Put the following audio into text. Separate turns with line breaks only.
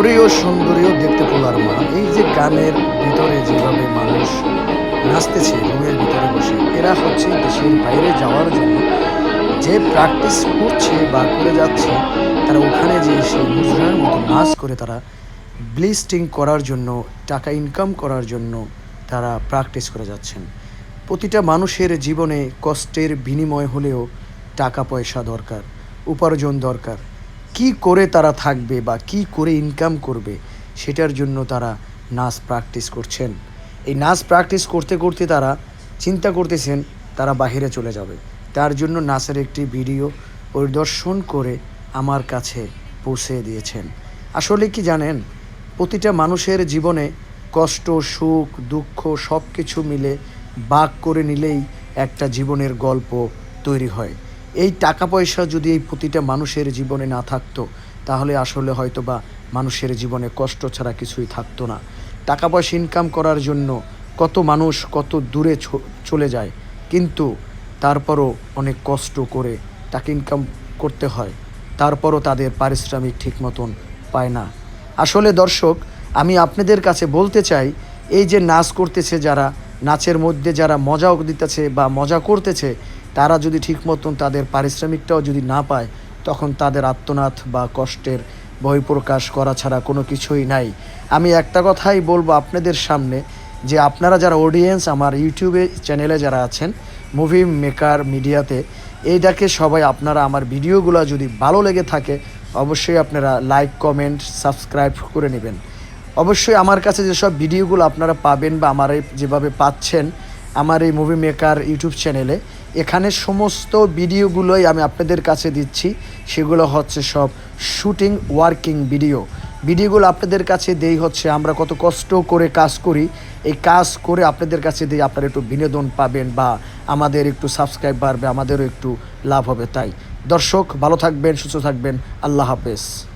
গৌরীয় সুন্দরীও দেখতে পোলার মা। এই যে গানের ভিতরে যেভাবে মানুষ নাচতেছে, রুমের ভিতরে বসে, এরা হচ্ছে দেশের বাইরে যাওয়ার জন্য যে প্র্যাকটিস করছে বা করে যাচ্ছে, তারা ওখানে যে সেই মুজরার মতো নাচ করে, তারা ব্লিস্টিং করার জন্য, টাকা ইনকাম করার জন্য তারা প্র্যাকটিস করে যাচ্ছেন। প্রতিটা মানুষের জীবনে কষ্টের বিনিময় হলেও টাকা পয়সা দরকার, উপার্জন দরকার। কি করে তারা থাকবে বা কি করে ইনকাম করবে, সেটার জন্য তারা নাচ প্র্যাকটিস করছেন। এই নাচ প্র্যাকটিস করতে করতে তারা চিন্তা করতেছেন, তারা বাহিরে চলে যাবে। তার জন্য নাচের একটি ভিডিও পরিদর্শন করে আমার কাছে পৌঁছে দিয়েছেন। আসলে কি জানেন? প্রতিটা মানুষের জীবনে কষ্ট, সুখ, দুঃখ সব কিছু মিলে বাক করে নিলেই একটা জীবনের গল্প তৈরি হয়। এই টাকা পয়সা যদি এই প্রতিটা মানুষের জীবনে না থাকতো, তাহলে আসলে হয়তো বা মানুষের জীবনে কষ্ট ছাড়া কিছুই থাকতো না। টাকা পয়সা ইনকাম করার জন্য কত মানুষ কত দূরে চলে যায়, কিন্তু তারপরও অনেক কষ্ট করে টাকা ইনকাম করতে হয়, তারপরও তাদের পারিশ্রমিক ঠিক মতন পায় না। আসলে দর্শক, আমি আপনাদের কাছে বলতে চাই, এই যে নাচ করতেছে যারা, নাচের মধ্যে যারা মজা দিতেছে বা মজা করতেছে তারা যদি ঠিক মতন তাদের পারিশ্রমিকটাও যদি না পায়, তখন তাদের আত্মনাথ বা কষ্টের বহিঃপ্রকাশ করা ছাড়া কোনো কিছুই নাই। আমি একটা কথাই বলব আপনাদের সামনে যে আপনারা যারা অডিয়েন্স আমার ইউটিউবে চ্যানেলে যারা আছেন মুভি মেকার মিডিয়াতে এইটাকে সবাই আপনারা আমার ভিডিওগুলো যদি ভালো লেগে থাকে, অবশ্যই আপনারা লাইক কমেন্ট সাবস্ক্রাইব করে নেবেন। অবশ্যই আমার কাছে যেসব ভিডিওগুলো আপনারা পাবেন বা আমার যেভাবে পাচ্ছেন, আমার এই মুভি মেকার ইউটিউব চ্যানেলে এখানে সমস্ত ভিডিওগুলোই আমি আপনাদের কাছে দিচ্ছি। সেগুলো হচ্ছে সব শুটিং, ওয়ার্কিং ভিডিও। ভিডিওগুলো আপনাদের কাছে দেই হচ্ছে, আমরা কত কষ্ট করে কাজ করি। এই কাজ করে আপনাদের কাছে দিই, আপনারা একটু বিনোদন পাবেন বা আমাদের একটু সাবস্ক্রাইব বাড়বে, আমাদেরও একটু লাভ হবে তাই। দর্শক, ভালো থাকবেন, সুস্থ থাকবেন। আল্লাহ হাফেজ।